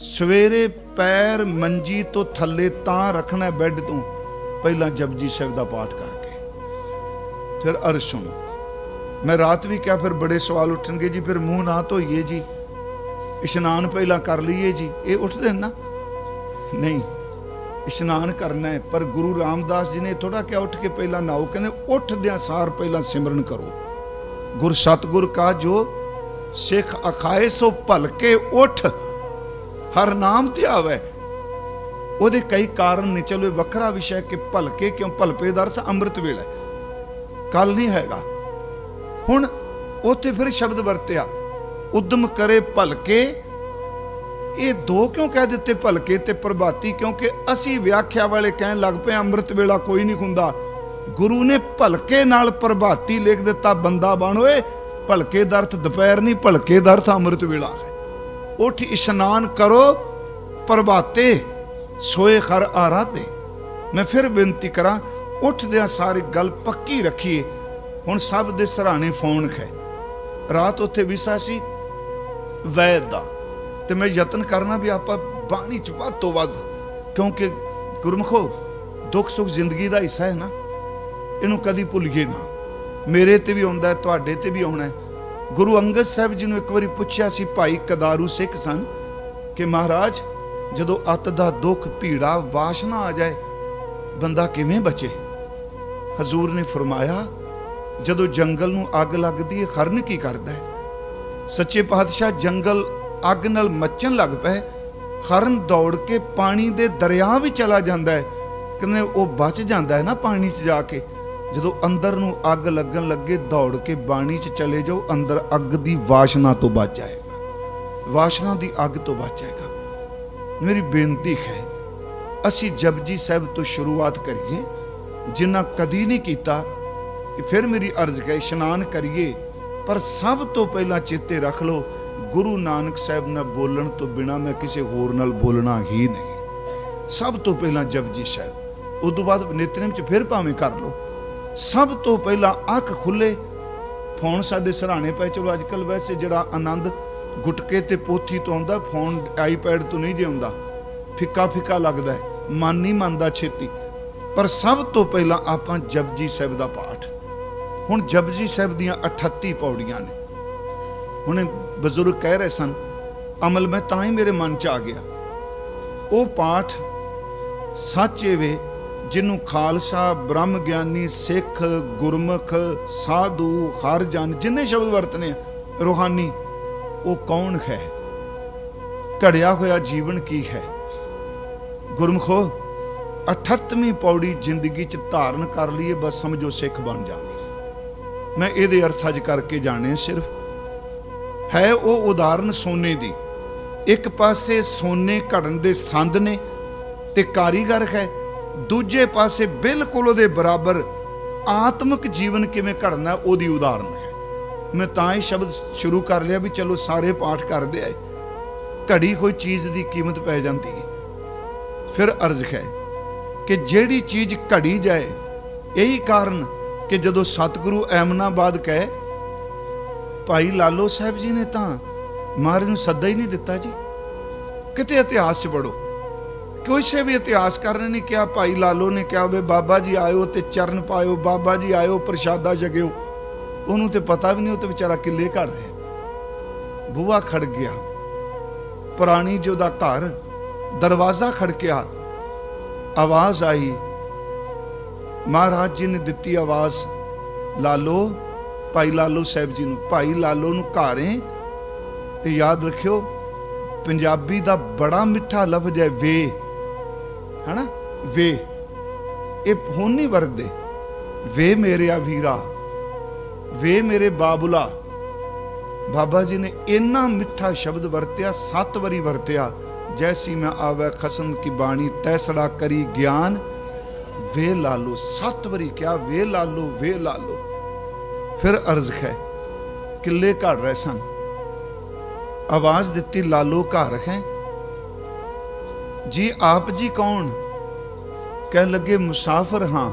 ਸਵੇਰੇ ਪੈਰ ਮੰਜੀ ਤੋਂ ਥੱਲੇ ਤਾਂ ਰੱਖਣਾ ਬੈੱਡ ਤੋਂ, ਪਹਿਲਾਂ ਜਪਜੀ ਸਾਹਿਬ ਦਾ ਪਾਠ ਕਰਕੇ। ਫਿਰ ਅਰਸ਼ ਸੁਣੋ। ਮੈਂ ਰਾਤ ਵੀ ਕਿਹਾ, ਫਿਰ ਬੜੇ ਸਵਾਲ ਉੱਠਣਗੇ ਜੀ, ਫਿਰ ਮੂੰਹ ਨਾ ਧੋਈਏ ਜੀ। ਇਸ਼ਨਾਨ ਪਹਿਲਾਂ ਕਰ ਲਈਏ ਜੀ। ਇਹ ਉੱਠਦੇ ਨੇ ਨਾ? ਨਹੀਂ, ਇਸ਼ਨਾਨ ਕਰਨਾ ਹੈ, ਪਰ ਗੁਰੂ ਰਾਮਦਾਸ ਜੀ ਨੇ ਥੋੜਾ ਕਿਹਾ, ਉੱਠ ਕੇ ਪਹਿਲਾਂ ਨਾਓ। ਕਹਿੰਦੇ, ਉੱਠਦਿਆਂ ਸਾਰ ਪਹਿਲਾਂ ਸਿਮਰਨ ਕਰੋ। ਗੁਰ ਸਤਗੁਰ ਕਾ ਜੋ ਸਿੱਖ ਅਖਾਏ, ਸੋ ਭਲਕੇ ਉੱਠ। ਹਰ ਨਾਮ ਧਿਆਵੇ ਉਹਦੇ ਕਈ ਕਾਰਨ ਨੇ। ਚਲੋ ਵੱਖਰਾ ਵਿਸ਼ਾ ਕਿ ਭਲਕੇ ਕਿਉਂ? ਭਲਪੇ ਦਾ ਅਰਥ ਅੰਮ੍ਰਿਤ ਵੇਲਾ ਕੱਲ ਨਹੀਂ ਹੈਗਾ। ਹੁਣ ਉੱਥੇ ਫਿਰ ਸ਼ਬਦ ਵਰਤਿਆ। ਉਦਮ ਕਰੇ ਭਲਕੇ। ਇਹ ਦੋ ਕਿਉਂ ਕਹਿ ਦਿੱਤੇ? ਭਲਕੇ ਤੇ ਪ੍ਰਭਾਤੀ, ਕਿਉਂਕਿ ਅਸੀਂ ਵਿਆਖਿਆ ਵਾਲੇ ਕਹਿਣ ਲੱਗ ਪਏ ਅੰਮ੍ਰਿਤ ਵੇਲਾ ਕੋਈ ਨਹੀਂ ਹੁੰਦਾ ਗੁਰੂ ਨੇ ਭਲਕੇ ਨਾਲ ਪ੍ਰਭਾਤੀ ਲਿਖ ਦਿੱਤਾ, ਬੰਦਾ ਬਣ ਓਏ। ਭਲਕੇ ਦਾ ਅਰਥ ਦੁਪਹਿਰ ਨਹੀਂ, ਭਲਕੇ ਦਾ ਅਰਥ ਅੰਮ੍ਰਿਤ ਵੇਲਾ ਹੈ। ਉਠ ਇਸ਼ਨਾਨ ਕਰੋ, ਪ੍ਰਭਾਤੇ, ਸੋਏ ਖਰ ਆਰਾਧੇ। ਮੈਂ ਫਿਰ ਬੇਨਤੀ ਕਰਾਂ, ਉੱਠਦਿਆਂ ਸਾਰੀ ਗੱਲ ਪੱਕੀ ਰੱਖੀਏ। ਹੁਣ ਸਭ ਦੇ ਸਰਾਣੇ ਫੋਨ ਹੈ ਰਾਤ ਉੱਥੇ ਵਿਸਾ ਸੀ, ਵੈਦ ਦਾ। ਤੇ ਮੈਂ ਯਤਨ ਕਰਨਾ ਵੀ ਆਪਾਂ ਬਾਣੀ ਚ ਵੱਧ ਤੋਂ ਵੱਧ, ਕਿਉਂਕਿ ਗੁਰਮਖੋ, ਦੁੱਖ ਸੁੱਖ ਜ਼ਿੰਦਗੀ ਦਾ ਹਿੱਸਾ ਹੈ ਨਾ। ਇਹਨੂੰ ਕਦੀ ਭੁੱਲੀਏ ਨਾ। ਮੇਰੇ ਤੇ ਵੀ ਆਉਂਦਾ ਤੁਹਾਡੇ ਤੇ ਵੀ ਆਉਣਾ ਗੁਰੂ ਅੰਗਦ ਸਾਹਿਬ ਜੀ ਨੂੰ ਇੱਕ ਵਾਰੀ ਪੁੱਛਿਆ ਸੀ, ਭਾਈ ਕਦਾਰੂ ਸਿੱਖ ਸਨ? ਕਿ ਮਹਾਰਾਜ, ਜਦੋਂ ਅਤ ਦਾ ਦੁੱਖ ਭੀੜਾ ਵਾਸ਼ਨਾ ਆ ਜਾਏ, ਬੰਦਾ ਕਿਵੇਂ ਬਚੇ? ਹਜ਼ੂਰ ਨੇ ਫਰਮਾਇਆ, ਜਦੋਂ ਜੰਗਲ ਨੂੰ ਅੱਗ ਲੱਗਦੀ ਹੈ ਖਰਨ ਕੀ ਕਰਦਾ ਹੈ ਸੱਚੇ ਪਾਤਸ਼ਾਹ, ਜੰਗਲ ਅੱਗ ਨਾਲ ਮੱਚਣ ਲੱਗ ਪਏ, ਖਰਨ ਦੌੜ ਕੇ ਪਾਣੀ ਦੇ ਦਰਿਆ ਵਿੱਚ ਚਲਾ ਜਾਂਦਾ ਹੈ ਕਹਿੰਦੇ, ਉਹ ਬਚ ਜਾਂਦਾ ਹੈ ਨਾ ਪਾਣੀ 'ਚ ਜਾ ਕੇ। ਜਦੋਂ ਅੰਦਰ ਨੂੰ ਅੱਗ ਲੱਗਣ ਲੱਗੇ, ਦੌੜ ਕੇ ਬਾਣੀ 'ਚ ਚਲੇ ਜਾਓ, ਅੰਦਰ ਅੱਗ ਦੀ ਵਾਸ਼ਨਾ ਤੋਂ ਬਚ ਜਾਏਗਾ। ਵਾਸ਼ਨਾ ਦੀ ਅੱਗ ਤੋਂ ਬਚ ਜਾਏਗਾ। ਮੇਰੀ ਬੇਨਤੀ ਹੈ, ਅਸੀਂ ਜਪਜੀ ਸਾਹਿਬ ਤੋਂ ਸ਼ੁਰੂਆਤ ਕਰੀਏ। ਜਿਨ੍ਹਾਂ ਕਦੀ ਨਹੀਂ ਕੀਤਾ ਫਿਰ ਮੇਰੀ ਅਰਜ਼ ਹੈ, ਇਸ਼ਨਾਨ ਕਰੀਏ। ਪਰ ਸਭ ਤੋਂ ਪਹਿਲਾਂ ਚੇਤੇ ਰੱਖ ਲਓ, ਗੁਰੂ ਨਾਨਕ ਸਾਹਿਬ ਨਾਲ ਬੋਲਣ ਤੋਂ ਬਿਨਾ ਮੈਂ ਕਿਸੇ ਹੋਰ ਨਾਲ ਬੋਲਣਾ ਹੀ ਨਹੀਂ। ਸਭ ਤੋਂ ਪਹਿਲਾਂ ਜਪਜੀ ਸਾਹਿਬ, ਉਸ ਤੋਂ ਬਾਅਦ ਨਿਤਨੇਮ ਚ ਫਿਰ ਭਾਵੇਂ ਕਰ ਲਓ। ਸਭ ਤੋਂ ਪਹਿਲਾਂ ਅੱਖ ਖੁੱਲੇ, ਫੋਨ ਸਾਡੇ ਸਰਾਣੇ ਪਏ। ਚਲੋ ਅੱਜ ਕੱਲ ਵੈਸੇ ਜਿਹੜਾ ਆਨੰਦ ਗੁਟਕੇ ਤੇ ਪੋਥੀ ਤੋਂ ਆਉਂਦਾ, ਫੋਨ ਆਈਪੈਡ ਤੋਂ ਨਹੀਂ ਜੇ ਆਉਂਦਾ। ਫਿੱਕਾ ਫਿੱਕਾ ਲੱਗਦਾ ਹੈ, ਮਨ ਨਹੀਂ ਮੰਨਦਾ ਛੇਤੀ। ਪਰ ਸਭ ਤੋਂ ਪਹਿਲਾਂ ਆਪਾਂ ਜਪਜੀ ਸਾਹਿਬ ਦਾ ਪਾਠ। ਹੁਣ ਜਪਜੀ ਸਾਹਿਬ ਦੀਆਂ 38 ਪੌੜੀਆਂ ਨੇ। ਹੁਣ ਬਜ਼ੁਰਗ ਕਹਿ ਰਹੇ ਸਨ, ਅਮਲ, ਮੈਂ ਤਾਂ ਹੀ ਮੇਰੇ ਮਨ ਚ ਆ ਗਿਆ। ਉਹ ਪਾਠ ਸੱਚੇ ਵੇ ਜਿਹਨੂੰ ਖਾਲਸਾ ਬ੍ਰਹਮ ਗਿਆਨੀ ਸਿੱਖ ਗੁਰਮੁਖ ਸਾਧੂ ਹਰ ਜਨ ਜਿੰਨੇ ਸ਼ਬਦ ਵਰਤਨੇ ਆ, ਰੂਹਾਨੀ ਉਹ ਕੌਣ ਹੈ? ਘੜਿਆ ਹੋਇਆ ਜੀਵਨ ਕੀ ਹੈ? ਗੁਰਮਖੋ 38ਵੀਂ ਪੌੜੀ ਜ਼ਿੰਦਗੀ ਚ ਧਾਰਨ ਕਰ ਲਈਏ ਬਸ ਸਮਝੋ ਸਿੱਖ ਬਣ ਜਾਵਾਂਗੇ ਮੈਂ ਇਹਦੇ ਅਰਥ ਅੱਜ ਕਰਕੇ ਜਾਣੇ ਸਿਰਫ। ਹੈ ਉਹ ਉਦਾਹਰਨ ਸੋਨੇ ਦੀ। ਇੱਕ ਪਾਸੇ ਸੋਨੇ ਘੜਨ ਦੇ ਸੰਦ ਨੇ ਤੇ ਕਾਰੀਗਰ ਹੈ ਦੂਜੇ ਪਾਸੇ ਬਿਲਕੁਲ ਉਹਦੇ ਬਰਾਬਰ ਆਤਮਿਕ ਜੀਵਨ ਕਿਵੇਂ ਘੜਨਾ ਉਹਦੀ ਉਦਾਹਰਨ ਹੈ। ਮੈਂ ਤਾਂ ਹੀ ਸ਼ਬਦ ਸ਼ੁਰੂ ਕਰ ਲਿਆ ਵੀ ਚਲੋ ਸਾਰੇ ਪਾਠ ਕਰਦੇ ਆਏ। ਘੜੀ ਕੋਈ ਚੀਜ਼ ਦੀ ਕੀਮਤ ਪੈ ਜਾਂਦੀ ਹੈ। ਫਿਰ ਅਰਜ਼ ਹੈ ਕਿ ਜਿਹੜੀ ਚੀਜ਼ ਘੜੀ ਜਾਏ, ਇਹੀ ਕਾਰਨ ਕਿ ਜਦੋਂ ਸਤਿਗੁਰੂ ਐਮਨਾਬਾਦ ਕਹੇ, ਭਾਈ ਲਾਲੋ ਸਾਹਿਬ ਜੀ ਨੇ ਤਾਂ ਮਾਰੇ ਨੂੰ ਸੱਦਾ ਹੀ ਨਹੀਂ ਦਿੱਤਾ ਜੀ। ਕਿਤੇ ਇਤਿਹਾਸ 'ਚ ਪੜੋ ਕਿਸੇ ਵੀ ਇਤਿਹਾਸਕਾਰ ਨੇ ਕਿਹਾ, ਭਾਈ ਲਾਲੋ ਨੇ ਕਿਹਾ ਵੇ, ਬਾਬਾ ਜੀ ਆਇਓ ਤੇ ਚਰਨ ਪਾਇਓ, ਬਾਬਾ ਜੀ ਆਇਓ, ਪ੍ਰਸ਼ਾਦਾ ਛਕਿਓ ਉਹਨੂੰ ਤੇ ਪਤਾ ਵੀ ਨਹੀਂ, ਉਹ ਤੇ ਵਿਚਾਰਾ ਕਿੱਲੇ ਘੜ ਰਿਹਾ। ਬੂਹਾ ਖੜ ਗਿਆ। ਪੁਰਾਣੀ ਜੋ ਦਾ ਘਰ, ਦਰਵਾਜ਼ਾ ਖੜਕਿਆ ਆਵਾਜ਼ ਆਈ। ਮਹਾਰਾਜ ਜੀ ਨੇ ਦਿੱਤੀ ਆਵਾਜ਼, ਲਾਲੋ, ਭਾਈ ਲਾਲੋ ਸਾਹਿਬ ਜੀ ਨੂੰ, ਭਾਈ ਲਾਲੋ ਨੂੰ ਘਾਰੇ। ਤੇ ਯਾਦ ਰੱਖਿਓ, ਪੰਜਾਬੀ ਦਾ ਬੜਾ ਮਿੱਠਾ ਲਫ਼ਜ਼ ਹੈ, ਵੇ। ਹਨਾ? ਵੇ, ਇਹ ਹੁਣ ਨਹੀਂ ਵਰਦੇ ਵੇ ਮੇਰਿਆ ਵੀਰਾ, ਵੇ ਮੇਰੇ ਬਾਬੁਲਾ। ਬਾਬਾ ਜੀ ਨੇ ਇੰਨਾ ਮਿੱਠਾ ਸ਼ਬਦ ਵਰਤਿਆ, ਸੱਤ ਵਾਰੀ ਵਰਤਿਆ, ਜੈਸੀ ਮੈਂ ਆਵੇ ਖਸਮ ਕੀ ਬਾਣੀ, ਤੈਸੜਾ ਕਰੀ ਗਿਆਨ। ਵੇ ਲਾਲੋ, ਸੱਤ ਵਾਰੀ ਕਿਹਾ, ਵੇ ਲਾਲੋ ਵੇ ਲਾਲੋ। ਫਿਰ ਅਰਜ਼ ਹੈ, ਕਿੱਲੇ ਘੜ ਰਹੇ ਸਨ। ਆਵਾਜ਼ ਦਿੱਤੀ, ਲਾਲੋ ਘਰ ਹੈ। ਜੀ ਆਪ ਜੀ ਕੌਣ? ਕਹਿ ਲੱਗੇ, ਮੁਸਾਫਰ ਹਾਂ।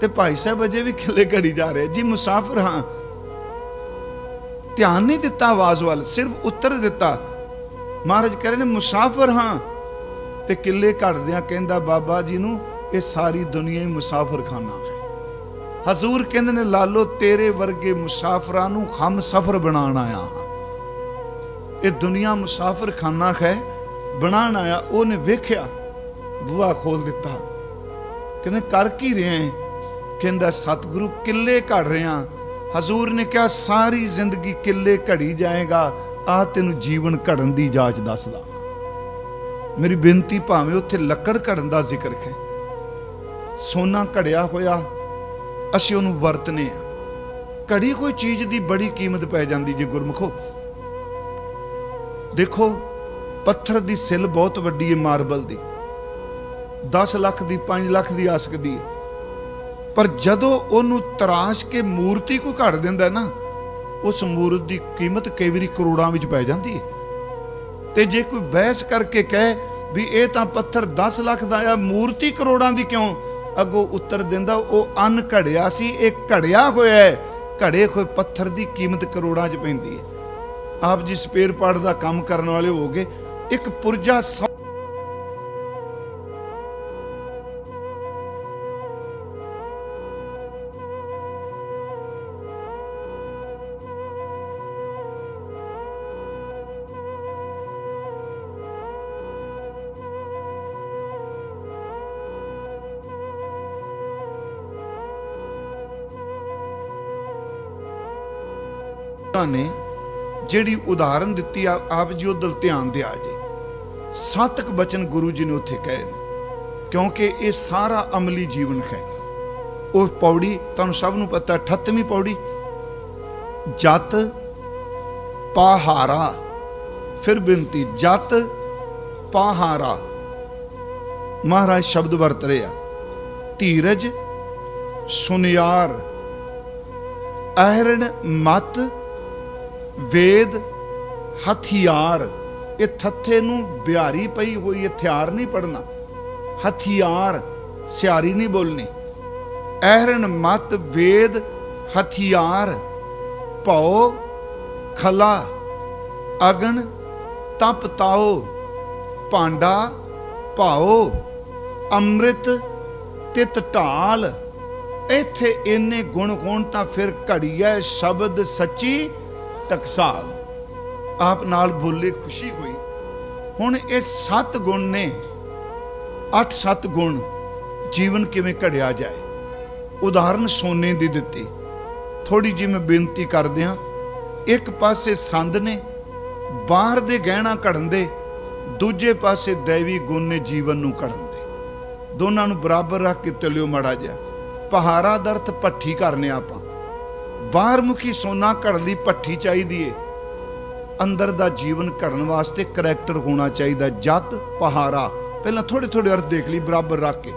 ਤੇ ਭਾਈ ਸਾਹਿਬ ਅਜੇ ਵੀ ਕਿੱਲੇ ਘੜੀ ਜਾ ਰਹੇ, ਜੀ ਮੁਸਾਫਰ ਹਾਂ। ਧਿਆਨ ਨਹੀਂ ਦਿੱਤਾ ਆਵਾਜ਼ ਵੱਲ, ਸਿਰਫ ਉੱਤਰ ਦਿੱਤਾ। ਮਹਾਰਾਜ ਕਹ ਰਹੇ ਨੇ, ਮੁਸਾਫਰ ਹਾਂ। ਤੇ ਕਿੱਲੇ ਘੜਦਿਆਂ ਕਹਿੰਦਾ, ਬਾਬਾ ਜੀ ਨੂੰ ਇਹ ਸਾਰੀ ਦੁਨੀਆ ਹੀ ਮੁਸਾਫਰ ਮੁਸਾਫਰਖਾਨਾ ਹੈ। ਹਜ਼ੂਰ ਕਹਿੰਦੇ ਨੇ, ਲਾਲੋ, ਤੇਰੇ ਵਰਗੇ ਮੁਸਾਫਰਾਂ ਨੂੰ ਹਮ ਸਫਰ ਬਣਾਉਣ ਆਇਆ ਹਾਂ। ਇਹ ਦੁਨੀਆ ਮੁਸਾਫਰਖਾਨਾ ਹੈ ਬਣਾਉਣ ਆਇਆ, ਉਹਨੇ ਵੇਖਿਆ, ਬੂਹਾ ਖੋਲ ਦਿੱਤਾ। ਕਹਿੰਦੇ, ਕਰ ਕੀ ਰਹੇ ਹੈ? ਕਹਿੰਦਾ, ਸਤਿਗੁਰੂ ਕਿੱਲੇ ਘੜ ਰਿਆਂ ਹਜ਼ੂਰ ਨੇ ਕਿਹਾ, ਸਾਰੀ ਜ਼ਿੰਦਗੀ ਕਿੱਲੇ ਘੜੀ ਜਾਏਗਾ। ਆ ਤੈਨੂੰ ਜੀਵਨ ਘੜਨ ਦੀ ਜਾਚ ਦੱਸਦਾ। ਮੇਰੀ ਬੇਨਤੀ ਭਾਵੇਂ ਉੱਥੇ ਲੱਕੜ ਘੜਨ ਦਾ ਜ਼ਿਕਰ ਹੈ ਸੋਨਾ ਘੜਿਆ ਹੋਇਆ, ਅਸੀਂ ਉਹਨੂੰ ਵਰਤਨੇ ਆ। ਘੜੀ ਕੋਈ ਚੀਜ਼ ਦੀ ਬੜੀ ਕੀਮਤ ਪੈ ਜਾਂਦੀ ਜੇ ਗੁਰਮਖੋ। ਦੇਖੋ ਪੱਥਰ ਦੀ ਸਿਲ ਬਹੁਤ ਵੱਡੀ ਹੈ ਮਾਰਬਲ ਦੀ। 10 ਲੱਖ ਦੀ 5 ਲੱਖ ਦੀ ਆ ਸਕਦੀ ਹੈ ਪਰ ਜਦੋਂ ਉਹਨੂੰ ਤਰਾਸ਼ ਕੇ ਮੂਰਤੀ ਕੋਈ ਘੜ ਦਿੰਦਾ ਨਾ, ਉਸ ਮੂਰਤ ਦੀ ਕੀਮਤ ਕਈ ਵਾਰੀ ਕਰੋੜਾਂ ਵਿੱਚ ਪੈ ਜਾਂਦੀ ਹੈ ਤੇ ਜੇ ਕੋਈ ਬਹਿਸ ਕਰਕੇ ਕਹੇ ਵੀ ਇਹ ਤਾਂ ਪੱਥਰ 10 ਲੱਖ ਦਾ ਆ, ਮੂਰਤੀ ਕਰੋੜਾਂ ਦੀ ਕਿਉਂ? ਅੱਗੋਂ ਉੱਤਰ ਦਿੰਦਾ, ਉਹ ਅਨ ਘੜਿਆ ਸੀ, ਇਹ ਘੜਿਆ ਹੋਇਆ ਹੈ ਘੜੇ ਹੋਏ ਪੱਥਰ ਦੀ ਕੀਮਤ ਕਰੋੜਾਂ 'ਚ ਪੈਂਦੀ ਹੈ ਆਪ ਜੀ ਸਪੇਅਰ ਪਾਰਟ ਦਾ ਕੰਮ ਕਰਨ ਵਾਲੇ ਹੋਗੇ ਇੱਕ ਪੁਰਜਾ ਨੇ ਜਿਹੜੀ ਉਦਾਹਰਨ ਦਿੱਤੀ ਆ ਆਪ ਜੀ ਉਧਰ ਧਿਆਨ ਦਿਆ ਜੀ। ਸਤਕ ਬਚਨ ਗੁਰੂ ਜੀ ਨੇ ਉੱਥੇ ਕਹੇ ਨੇ, ਕਿਉਂਕਿ ਇਹ ਸਾਰਾ ਅਮਲੀ ਜੀਵਨ ਹੈ। ਉਹ ਪੌੜੀ, ਤੁਹਾਨੂੰ ਸਭ ਨੂੰ ਪਤਾ 38ਵੀਂ ਪੌੜੀ। ਜਤ ਪਹਾਰਾ, ਫਿਰ ਬੇਨਤੀ, ਜਤ ਪਹਾਰਾ। ਮਹਾਰਾਜ ਸ਼ਬਦ ਵਰਤ ਰਹੇ ਆ, ਧੀਰਜ, ਸੁਨਿਆਰ, ਅਹਰਣ, ਮਤ, ਵੇਦ, ਹਥਿਆਰ। ਇਹ ਥੱਥੇ ਨੂੰ ਬਿਹਾਰੀ ਪਈ ਹੋਈ ਹਥਿਆਰ ਨਹੀਂ ਪੜਨਾ ਹਥਿਆਰ, ਸਿਆਰੀ ਨਹੀਂ ਬੋਲਣੀ। ਅਹਰਣ ਮਤ, ਵੇਦ, ਹਥਿਆਰ, ਭਉ, ਖਲਾ, ਅਗਨ, ਤਪ ਤਾਓ, ਭਾਂਡਾ ਭਾਓ ਅੰਮ੍ਰਿਤ, ਤਿਤ ਢਾਲ। ਇੱਥੇ ਇੰਨੇ ਗੁਣ ਹੋਣ ਤਾਂ ਫਿਰ ਘੜੀਐ ਸ਼ਬਦ ਸੱਚੀ ਟਕਸਾਲ। ਆਪ ਨਾਲ ਬੋਲੇ ਖੁਸ਼ੀ ਹੋਈ। ਹੁਣ ਇਹ ਸੱਤ ਗੁਣ ਨੇ। ਅੱਠ ਸੱਤ ਗੁਣ ਜੀਵਨ ਕਿਵੇਂ ਘੜਿਆ ਜਾਏ। ਉਦਾਹਰਨ ਸੋਨੇ ਦੀ ਦਿੱਤੀ। ਥੋੜੀ ਜਿਹੀ ਮੈਂ ਬੇਨਤੀ ਕਰਦਿਆਂ ਇੱਕ ਪਾਸੇ ਸੰਦ ਨੇ, ਬਾਹਰ ਦੇ ਗਹਿਣਾ ਘੜਨ ਦੇ, ਦੂਜੇ ਪਾਸੇ ਦੇਵੀ ਗੁਣ ਨੇ ਜੀਵਨ ਨੂੰ ਘੜਨ ਦੇ। ਦੋਨਾਂ ਨੂੰ ਬਰਾਬਰ ਰੱਖ ਕੇ ਚੱਲਿਓ ਮਾੜਾ ਜਿਹਾ। ਪਹਾਰਾ ਦਰਤ ਪੱਠੀ ਕਰਨੇ ਆਪਾਂ। ਬਾਹਰ ਮੁਖੀ ਸੋਨਾ ਘੜਨ ਲਈ ਪੱਠੀ ਚਾਹੀਦੀ ਏ। ਅੰਦਰ ਦਾ ਜੀਵਨ ਘੜਨ ਵਾਸਤੇ ਕਰੈਕਟਰ ਹੋਣਾ ਚਾਹੀਦਾ ਜਤ ਪਹਾਰਾ ਪਹਿਲਾਂ ਥੋੜੇ ਥੋੜੇ ਅਰਥ ਦੇਖ ਲਈ, ਬਰਾਬਰ ਰੱਖ ਕੇ।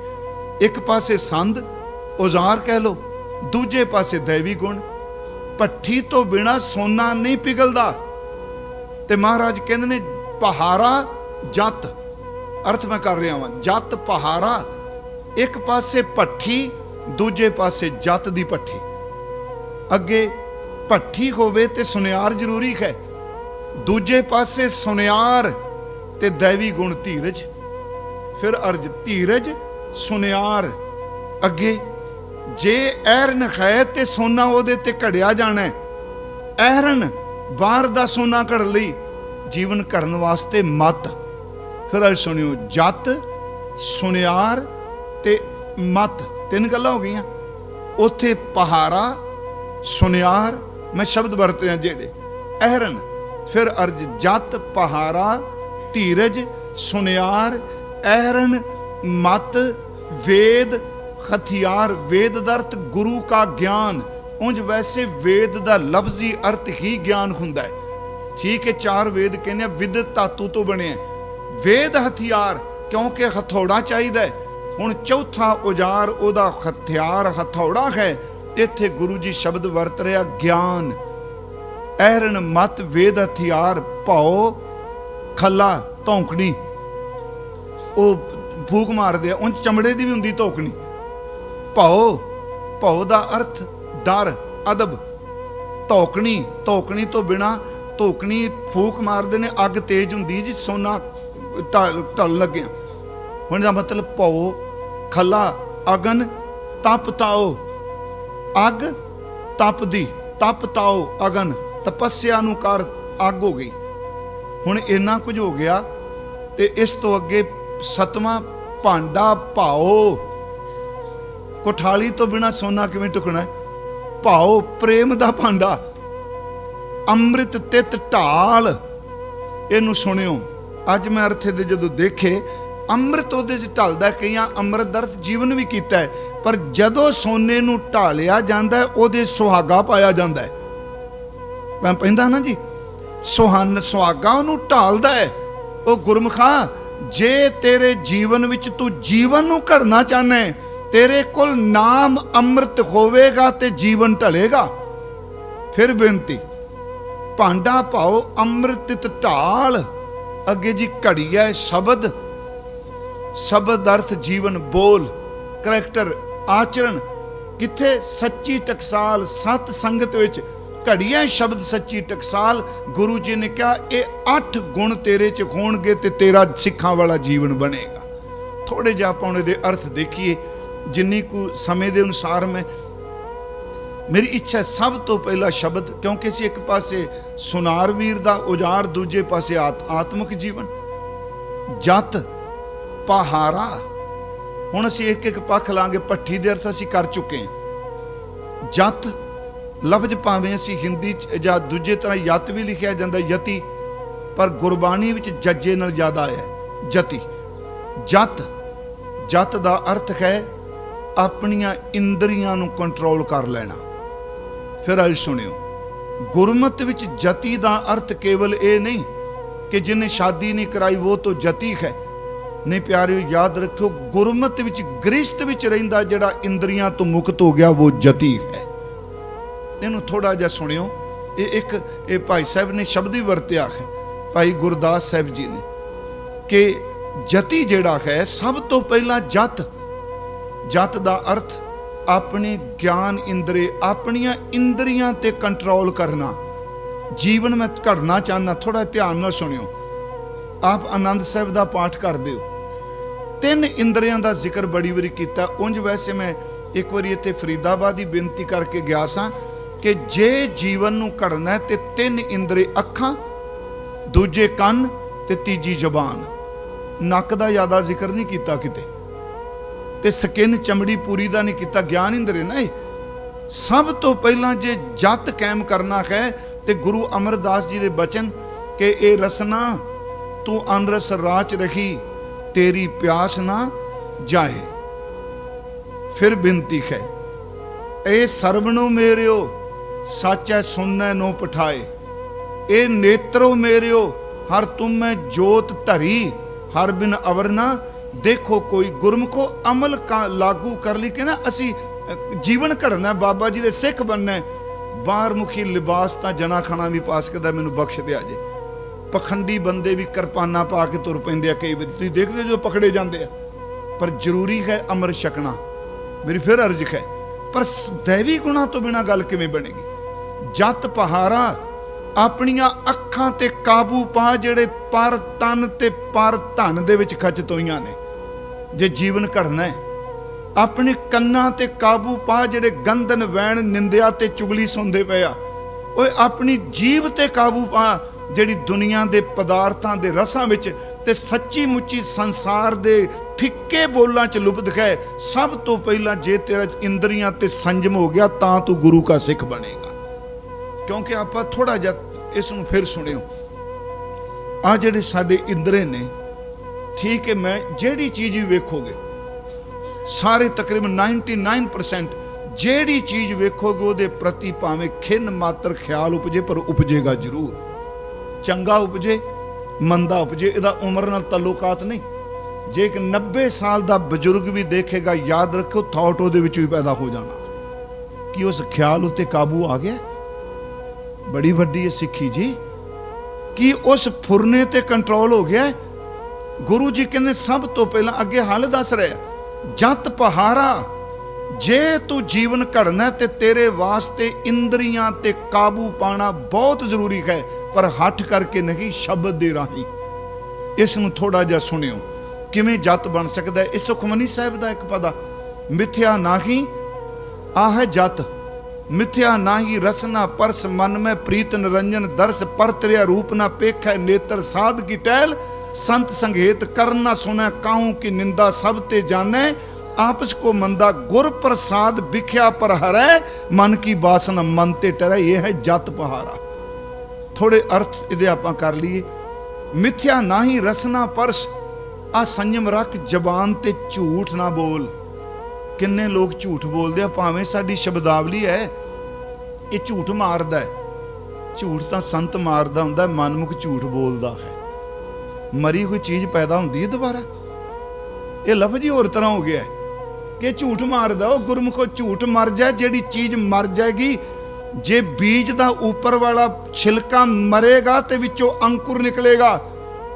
ਇੱਕ ਪਾਸੇ ਸੰਦ, ਔਜ਼ਾਰ ਕਹਿ ਲੋ ਦੂਜੇ ਪਾਸੇ ਦੇਵੀ ਗੁਣ। ਪੱਠੀ ਤੋਂ ਬਿਨਾ ਸੋਨਾ ਨਹੀਂ ਪਿਘਲਦਾ। ਤੇ ਮਹਾਰਾਜ ਕਹਿੰਦੇ ਨੇ ਪਹਾਰਾ ਜਤ। ਅਰਥ ਮੈਂ ਕਰ ਰਿਹਾ ਹਾਂ ਜਤ ਪਹਾਰਾ ਇੱਕ ਪਾਸੇ ਪੱਠੀ ਦੂਜੇ ਪਾਸੇ ਜਤ ਦੀ ਪੱਠੀ ਅੱਗੇ ਪੱਠੀ ਹੋਵੇ ਤੇ ਸੁਨਿਆਰ ਜ਼ਰੂਰੀ ਹੈ। ਦੂਜੇ ਪਾਸੇ ਸੁਨਿਆਰ ਤੇ ਦੇਵੀ ਗੁਣ ਧੀਰਜ, ਫਿਰ ਅਰਜ ਧੀਰਜ, ਸੁਨਿਆਰ। ਅੱਗੇ, ਜੇ ਐਰਨ ਹੈ ਤੇ ਸੋਨਾ ਉਹਦੇ ਤੇ ਘੜਿਆ ਜਾਣਾ ਐਰਨ ਬਾਹਰ ਦਾ ਸੋਨਾ ਘੜ ਲਈ, ਜੀਵਨ ਘੜਨ ਵਾਸਤੇ ਮਤ। ਫਿਰ ਅਰ ਸੁਣਿਓ, ਜਤ, ਸੁਨਿਆਰ ਤੇ ਮਤ, ਤਿੰਨ ਗੱਲਾਂ ਹੋ ਗਈਆਂ। ਉੱਥੇ ਪਹਾਰਾ ਸੁਨਿਆਰ, ਮੈਂ ਸ਼ਬਦ ਵਰਤੇ ਆ ਜਿਹੜੇ, ਐਰਨ ਫਿਰ ਅਰਜ ਜਤ ਪਹਾਰਾ ਧੀਰਜ, ਸੁਨਿਆਰ ਅਹਰਨ ਮਤ, ਵੇਦ, ਹਥਿਆਰ, ਵੇਦ ਦਾ ਅਰਥ ਗੁਰੂ ਕਾ ਗਿਆਨ। ਉਂਝ ਵੈਸੇ ਵੇਦ ਦਾ ਲਫ਼ਜ਼ੀ ਅਰਥ ਹੀ ਗਿਆਨ ਹੁੰਦਾ ਹੈ। ਠੀਕ ਹੈ, ਚਾਰ ਵੇਦ ਕਹਿੰਦੇ ਆ ਵਿਦ ਧਾਤੂ ਤੋਂ ਬਣਿਆ ਵੇਦ ਹਥਿਆਰ, ਕਿਉਂਕਿ ਹਥੌੜਾ ਚਾਹੀਦਾ ਹੈ। ਹੁਣ ਚੌਥਾ ਔਜ਼ਾਰ ਉਹਦਾ ਹਥਿਆਰ ਹਥੌੜਾ ਹੈ। ਇੱਥੇ ਗੁਰੂ ਜੀ ਸ਼ਬਦ ਵਰਤ ਰਿਹਾ ਗਿਆਨ। ਐਰਨ ਮਤ ਵੇਦ ਹਥਿਆਰ ਭਾਉ ਖੱਲਾ, ਧੌਂਕਣੀ। ਉਹ ਫੂਕ ਮਾਰਦੇ ਆ ਉਹ ਚਮੜੇ ਦੀ ਵੀ ਹੁੰਦੀ ਧੌਕਣੀ। ਭਉ ਭਉ ਦਾ ਅਰਥ ਡਰ, ਅਦਬ। ਧੌਕਣੀ ਧੌਕਣੀ ਤੋਂ ਬਿਨਾ ਧੋਕਣੀ ਫੂਕ ਮਾਰਦੇ ਨੇ, ਅੱਗ ਤੇਜ਼ ਹੁੰਦੀ ਜੀ, ਸੋਨਾ ਢਲ ਲੱਗਿਆ। ਹੁਣ ਦਾ ਮਤਲਬ ਭਉ ਖੱਲਾ, ਅਗਨ, ਤਪ ਤਾਓ। ਅੱਗ ਤਪਦੀ, ਤਪ ਤਾਓ, ਅਗਨ। ਤਪੱਸਿਆ ਨੂੰ ਕਰ ਅੱਗ ਹੋ ਗਈ। ਹੁਣ ਇੰਨਾ ਕੁਝ ਹੋ ਗਿਆ ਤੇ ਇਸ ਤੋਂ ਅੱਗੇ ਸਤਵਾਂ ਭਾਂਡਾ ਭਾਓ। ਕੋਠਾਲੀ ਤੋਂ ਬਿਨਾ ਸੋਨਾ ਕਿਵੇਂ ਟੁਕਣਾ ਹੈ? ਭਾਓ, ਪ੍ਰੇਮ ਦਾ ਭਾਂਡਾ। ਅੰਮ੍ਰਿਤ ਤਿਤ ਢਾਲ। ਇਹਨੂੰ ਸੁਣਿਓ। ਅੱਜ ਮੈਂ ਅਰਥੇ ਦੇ ਜਦੋਂ ਦੇਖੇ, ਅੰਮ੍ਰਿਤ ਉਹਦੇ ਚ ਢਲਦਾ ਕਈਆਂ ਅੰਮ੍ਰਿਤ ਦਾ ਜੀਵਨ ਵੀ ਕੀਤਾ ਹੈ, ਪਰ ਜਦੋਂ ਸੋਨੇ ਨੂੰ ਢਾਲਿਆ ਜਾਂਦਾ ਹੈ, ਉਹਦੇ ਸੁਹਾਗਾ ਪਾਇਆ ਜਾਂਦਾ ਹੈ। ਮੈਂ ਪੈਂਦਾ ਨਾ ਜੀ। ਸੁਹਾਨ ਸੁਹਾਗਾ ਉਹਨੂੰ ਢਾਲਦਾ ਹੈ। ਉਹ ਗੁਰਮਖਾ, ਜੇ ਤੇਰੇ ਜੀਵਨ ਵਿੱਚ ਤੂੰ ਜੀਵਨ ਨੂੰ ਘੜਨਾ ਚਾਹਨਾ ਹੈ, ਤੇਰੇ ਕੋਲ ਨਾਮ ਅੰਮ੍ਰਿਤ ਹੋਵੇਗਾ ਤੇ ਜੀਵਨ ਢਲੇਗਾ। ਫਿਰ ਬੇਨਤੀ, ਭਾਂਡਾ ਪਾਓ, ਅੰਮ੍ਰਿਤ ਢਾਲ। ਅੱਗੇ ਜੀ ਘੜੀਆ ਸ਼ਬਦ। ਸ਼ਬਦ ਅਰਥ ਜੀਵਨ ਬੋਲ, ਕਰੈਕਟਰ, ਆਚਰਣ। ਕਿੱਥੇ ਸੱਚੀ ਟਕਸਾਲ, ਸਤ ਸੰਗਤ ਵਿੱਚ ਘੜੀਆ ਸ਼ਬਦ ਸੱਚੀ ਟਕਸਾਲ, ਗੁਰੂ ਜੀ ਨੇ ਕਿਹਾ, ਇਹ ਅੱਠ ਗੁਣ ਤੇਰੇ ਚ ਹੋਣਗੇ ਤੇ ਤੇਰਾ ਸਿੱਖਾਂ ਵਾਲਾ ਜੀਵਨ ਬਣੇਗਾ। ਥੋੜੇ ਜਿਹਾ ਆਪਾਂ ਉਹਦੇ ਦੇ ਅਰਥ ਦੇਖੀਏ, ਜਿੰਨੀ ਕੁ ਸਮੇਂ ਦੇ ਅਨੁਸਾਰ ਮੈਂ, ਮੇਰੀ ਇੱਛਾ ਸਭ ਤੋਂ ਪਹਿਲਾ ਸ਼ਬਦ, ਕਿਉਂਕਿ ਅਸੀਂ ਇੱਕ ਪਾਸੇ ਸੁਨਾਰ ਵੀਰ ਦਾ ਉਜਾੜ, ਦੂਜੇ ਪਾਸੇ ਆਤ, ਆਤਮਿਕ ਜੀਵਨ। ਜਤ ਪਹਾਰਾ ਹੁਣ ਅਸੀਂ ਇੱਕ ਇੱਕ ਪੱਖ ਲਾਂਗੇ, ਪੱਠੀ ਦੇ ਅਰਥ ਅਸੀਂ ਕਰ ਚੁੱਕੇ ਹਾਂ। ਜਤ ਲਫ਼ਜ਼ ਭਾਵੇਂ ਅਸੀਂ ਹਿੰਦੀ ਚ ਜਾਂ ਦੂਜੇ ਤਰ੍ਹਾਂ ਯਤ ਵੀ ਲਿਖਿਆ ਜਾਂਦਾ, ਯਤੀ, ਪਰ ਗੁਰਬਾਣੀ ਵਿੱਚ ਜੱਜੇ ਨਾਲ ਜ਼ਿਆਦਾ ਆਇਆ ਜਤੀ। ਜਤ ਜਤ ਦਾ ਅਰਥ ਹੈ ਆਪਣੀਆਂ ਇੰਦਰੀਆਂ ਨੂੰ ਕੰਟਰੋਲ ਕਰ ਲੈਣਾ। ਫਿਰ ਆਈ ਸੁਣਿਓ, ਗੁਰਮਤ ਵਿੱਚ ਜਤੀ ਦਾ ਅਰਥ ਕੇਵਲ ਇਹ ਨਹੀਂ ਕਿ ਜਿਹਨੇ ਸ਼ਾਦੀ ਨਹੀਂ ਕਰਾਈ ਉਹ ਤੋਂ ਜਤੀ ਹੈ। ਨਹੀਂ ਪਿਆਰਿਓ, ਯਾਦ ਰੱਖਿਓ, ਗੁਰਮਤ ਵਿੱਚ ਗ੍ਰਸਤ ਵਿੱਚ ਰਹਿੰਦਾ ਜਿਹੜਾ ਇੰਦਰੀਆਂ ਤੋਂ ਮੁਕਤ ਹੋ ਗਿਆ, ਉਹ ਜਤੀ ਹੈ। ਇਹਨੂੰ ਥੋੜਾ ਜਿਹਾ ਸੁਣਿਓ। ਇਹ ਇੱਕ, ਇਹ ਭਾਈ ਸਾਹਿਬ ਨੇ ਸ਼ਬਦ ਹੀ ਵਰਤਿਆ ਹੈ। ਭਾਈ ਗੁਰਦਾਸ ਸਾਹਿਬ ਜੀ ਨੇ ਕਿ ਜਤੀ ਜਿਹੜਾ ਹੈ, ਸਭ ਤੋਂ ਪਹਿਲਾਂ ਜਤ। ਜਤ ਦਾ ਅਰਥ ਆਪਣੇ ਗਿਆਨ ਇੰਦਰੀ, ਆਪਣੀਆਂ ਇੰਦਰੀਆਂ ਤੇ ਕੰਟਰੋਲ ਕਰਨਾ। ਜੀਵਨ ਮੈਂ ਘੜਨਾ ਚਾਹੁੰਦਾ ਥੋੜਾ ਧਿਆਨ ਨਾਲ ਸੁਣਿਓ। ਆਪ ਆਨੰਦ ਸਾਹਿਬ ਦਾ ਪਾਠ ਕਰਦੇ ਹੋ ਤਿੰਨ ਇੰਦਰੀਆਂ ਦਾ ਜ਼ਿਕਰ ਬੜੀ ਵਾਰੀ ਕੀਤਾ। ਉਂਝ ਵੈਸੇ ਮੈਂ ਇੱਕ ਵਾਰੀ ਇੱਥੇ ਫਰੀਦਾਬਾਦ ਦੀ ਬੇਨਤੀ ਕਰਕੇ ਗਿਆ ਸਾਂ। ਕਿ ਜੇ ਜੀਵਨ ਨੂੰ ਘੜਨਾ ਤੇ ਤਿੰਨ ਇੰਦਰੀ ਅੱਖਾਂ, ਦੂਜੇ ਕੰਨ ਤੇ ਤੀਜੀ ਜ਼ਬਾਨ। ਨੱਕ ਦਾ ਜ਼ਿਆਦਾ ਜ਼ਿਕਰ ਨਹੀਂ ਕੀਤਾ ਕਿਤੇ। ਤੇ ਸਕਿਨ ਚਮੜੀ ਪੂਰੀ ਦਾ ਨਹੀਂ ਕੀਤਾ, ਗਿਆਨ ਇੰਦਰੀ ਨਾ ਇਹ। ਸਭ ਤੋਂ ਪਹਿਲਾਂ ਜੇ ਜਤ ਕਾਇਮ ਕਰਨਾ ਹੈ ਤੇ ਗੁਰੂ ਅਮਰਦਾਸ ਜੀ ਦੇ ਬਚਨ ਕਿ ਇਹ ਰਸਨਾ, ਤੂੰ ਅਨਰਸ ਰਾਚ ਰਹੀ, ਤੇਰੀ ਪਿਆਸ ਨਾ ਜਾਏ। ਫਿਰ ਬੇਨਤੀ ਹੈ, ਇਹ ਸਰਬ ਨੂੰ ਮੇਰਿਓ ਸੱਚ ਸਾਚੈ ਸੁਣਨੈ ਨੋ ਪਠਾਏ। ਇਹ ਨੇਤਰੋ ਮੇਰਿਓ, ਹਰ ਤੁਮੈ ਜੋਤ ਧਰੀ। ਹਰ ਬਿਨ ਅਵਰਨਾ ਦੇਖੋ ਕੋਈ ਗੁਰਮੁਖੋ, ਅਮਲ ਕਾ ਲਾਗੂ ਕਰ ਲਈ ਕਹਿੰਦਾ ਅਸੀਂ ਜੀਵਨ ਘੜਨਾ ਬਾਬਾ ਜੀ ਦੇ ਸਿੱਖ ਬਣਨਾ ਹੈ। ਮੁਖੀ ਲਿਬਾਸ ਤਾਂ ਜਣਾ ਖਾਣਾ ਵੀ ਪਾ ਸਕਦਾ, ਮੈਨੂੰ ਬਖਸ਼ ਦਿਆ ਜੇ। ਪਖੰਡੀ ਬੰਦੇ ਵੀ ਕਿਰਪਾਨਾ ਪਾ ਕੇ ਤੁਰ ਪੈਂਦੇ ਆ ਕਈ ਵਾਰੀ। ਤੁਸੀਂ ਦੇਖਦੇ ਹੋ ਜੋ ਪਕੜੇ ਜਾਂਦੇ ਆ। ਪਰ ਜ਼ਰੂਰੀ ਹੈ ਅਮਰ ਛਕਣਾ। ਮੇਰੀ ਫਿਰ ਅਰਜ਼ ਹੈ, ਪਰ ਸ- ਦੈਵੀ ਗੁਣਾ ਤੋਂ ਬਿਨਾ ਗੱਲ ਕਿਵੇਂ ਬਣੇਗੀ? ਜਤ ਪਹਾਰਾ ਆਪਣੀਆਂ ਅੱਖਾਂ ਤੇ ਕਾਬੂ ਪਾ ਜਿਹੜੇ ਪਰ ਤਨ ਤੇ ਪਰ ਧਨ ਦੇ ਵਿੱਚ ਖਚਤ ਹੋਈਆਂ ਨੇ। ਜੇ ਜੀਵਨ ਘੜਨਾ ਹੈ, ਆਪਣੇ ਕੰਨਾਂ ਤੇ ਕਾਬੂ ਪਾ ਜਿਹੜੇ ਗੰਧਨ, ਵੈਣ, ਨਿੰਦਿਆ ਤੇ ਚੁਗਲੀ ਸੁਣਦੇ ਪਏ ਆ, ਓਏ ਆਪਣੀ ਜੀਵ ਤੇ ਕਾਬੂ ਪਾ ਜਿਹੜੀ ਦੁਨੀਆ ਦੇ ਪਦਾਰਥਾਂ ਦੇ ਰਸਾਂ ਵਿੱਚ ਤੇ ਸੱਚੀ ਮੁੱਚੀ ਸੰਸਾਰ ਦੇ ਫਿੱਕੇ ਬੋਲਾਂ ਚ ਲੁਪਤ ਹੈ ਸਭ ਤੋਂ ਪਹਿਲਾਂ ਜੇ ਤੇਰਾ ਇੰਦਰੀਆਂ ਤੇ ਸੰਜਮ ਹੋ ਗਿਆ ਤਾਂ ਤੂੰ ਗੁਰੂ ਦਾ ਸਿੱਖ ਬਣੇਗਾ। ਕਿਉਂਕਿ ਆਪਾਂ ਥੋੜਾ ਜਿਹਾ ਇਸ ਨੂੰ ਫਿਰ ਸੁਣਿਓ। ਆ ਜਿਹੜੇ ਸਾਡੇ ਇੰਦਰੇ ਨੇ, ਠੀਕ ਹੈ, ਮੈਂ ਜਿਹੜੀ ਚੀਜ਼ ਵੀ ਵੇਖੋਗੇ, ਸਾਰੇ ਤਕਰੀਬਨ 99% ਜਿਹੜੀ ਚੀਜ਼ ਵੇਖੋਗੇ, ਉਹਦੇ ਪ੍ਰਤੀ ਭਾਵੇਂ ਖਿੰਨ ਮਾਤਰ ਖਿਆਲ ਉਪਜੇ, ਪਰ ਉਪਜੇਗਾ ਜ਼ਰੂਰ। ਚੰਗਾ ਉਪਜੇ, ਮੰਦਾ ਉਪਜੇ, ਇਹਦਾ ਉਮਰ ਨਾਲ ਤਾਲੁਕਾਤ ਨਹੀਂ। ਜੇ ਇੱਕ 90 ਸਾਲ ਦਾ ਬਜ਼ੁਰਗ ਵੀ ਦੇਖੇਗਾ, ਯਾਦ ਰੱਖੋ ਥਾਟ ਉਹਦੇ ਵਿੱਚ ਵੀ ਪੈਦਾ ਹੋ ਜਾਣਾ। ਕਿ ਉਸ ਖਿਆਲ ਉਤੇ ਕਾਬੂ ਆ ਗਿਆ? ਬੜੀ ਵੱਡੀ ਹੈ ਸਿੱਖੀ ਜੀ। ਕਿ ਉਸ ਫੁਰਨੇ ਤੇ ਕੰਟਰੋਲ ਹੋ ਗਿਆ ਗੁਰੂ ਜੀ ਕਹਿੰਦੇ, ਸਭ ਤੋਂ ਪਹਿਲਾਂ ਅੱਗੇ ਹੱਲ ਦੱਸ ਰਿਹਾ ਜਤ ਪਹਾਰਾ ਜੇ ਤੂੰ ਜੀਵਨ ਘੜਨਾ ਤੇ ਤੇਰੇ ਵਾਸਤੇ ਇੰਦਰੀਆਂ ਤੇ ਕਾਬੂ ਪਾਣਾ ਬਹੁਤ ਜ਼ਰੂਰੀ ਹੈ, ਪਰ ਹੱਠ ਕਰਕੇ ਨਹੀਂ, ਸ਼ਬਦ ਦੇ ਰਾਹੀਂ। ਇਸ ਨੂੰ ਥੋੜਾ ਜਿਹਾ ਸੁਣਿਓ। ਕਿਵੇਂ ਜੱਤ ਬਣ ਸਕਦਾ ਇਹ ਸੁਖਮਨੀ ਸਾਹਿਬ ਦਾ ਇੱਕ ਪਦਾ। ਮਿਥਿਆ ਨਾਹੀ, ਆਹ ਹੈ ਮਿਥਿਆ ਨਾਹੀ ਰਸਨਾ ਪਰਸ, ਮਨ ਮੈਂ ਪ੍ਰੀਤ ਨਿਰੰਜਨ, ਦਰਸ ਪਰਤਰਿਆ ਰੂਪ ਨਾ ਪੇਖੈ, ਨੇਤਰ ਸਾਧ ਕੀ ਟਹਿਲ? ਸੰਤ ਸੰਗੇਤ ਕਰਨਾ ਸੁਨੈ ਕਾਹੂ ਕੀ ਨਿੰਦਾ ਸਭ ਤੇ ਜਾਣੈ? ਆਪਸ ਕੋ ਮੰਦਾ ਗੁਰ ਪ੍ਰਸਾਦ ਵਿਖਿਆ ਪਰ ਹਰੈ, ਮਨ ਕੀ ਬਾਸਨਾ ਮਨ ਤੇ ਟਰੈ, ਇਹ ਹੈ ਜਤ ਪਹਾੜਾ। ਥੋੜੇ ਅਰਥ ਇਹਦੇ ਆਪਾਂ ਕਰ ਲਈਏ। ਮਿਥਿਆ ਨਾਹੀ ਰਸਨਾ ਪਰਸ ਆ ਸੰਜਮ ਰੱਖ, ਜ਼ਬਾਨ ਤੇ ਝੂਠ ਨਾ ਬੋਲ। ਕਿੰਨੇ ਲੋਕ ਝੂਠ ਬੋਲਦੇ ਆ, ਭਾਵੇਂ ਸਾਡੀ ਸ਼ਬਦਾਵਲੀ ਹੈ, ਇਹ ਝੂਠ ਮਾਰਦਾ ਹੈ। ਝੂਠ ਤਾਂ ਸੰਤ ਮਾਰਦਾ ਹੁੰਦਾ, ਮਨਮੁਖ ਝੂਠ ਬੋਲਦਾ ਹੈ। ਮਰੀ ਕੋਈ ਚੀਜ਼ ਪੈਦਾ ਹੁੰਦੀ ਹੈ ਦੁਬਾਰਾ। ਇਹ ਲਫ਼ਜ਼ ਹੀ ਹੋਰ ਤਰ੍ਹਾਂ ਹੋ ਗਿਆ ਹੈ ਕਿ ਝੂਠ ਮਾਰਦਾ, ਉਹ ਗੁਰਮੁਖੋ ਝੂਠ ਮਰ ਜਾ ਜਿਹੜੀ ਚੀਜ਼ ਮਰ ਜਾਏਗੀ, ਜੇ ਬੀਜ ਦਾ ਉੱਪਰ ਵਾਲਾ ਛਿਲਕਾ ਮਰੇਗਾ ਤੇ ਵਿੱਚੋਂ ਅੰਕੁਰ ਨਿਕਲੇਗਾ।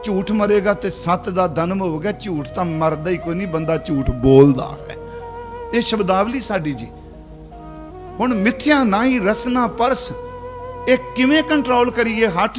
ਝੂਠ ਮਰੇਗਾ ਤੇ ਸੱਤ ਦਾ ਜਨਮ ਹੋਵੇਗਾ, ਝੂਠ ਤਾਂ ਮਰਦਾ ਹੀ ਕੋਈ ਨਹੀਂ, ਬੰਦਾ ਝੂਠ ਬੋਲਦਾ। ਇਹ ਸ਼ਬਦਾਵਲੀ ਸਾਡੀ ਜੀ। ਹੁਣ ਮਿੱਥਿਆ ਨਾ ਹੀ ਰਸਨਾ ਪਰਸ, ਇਹ ਕਿਵੇਂ ਕੰਟਰੋਲ ਕਰੀਏ ਹੱਠ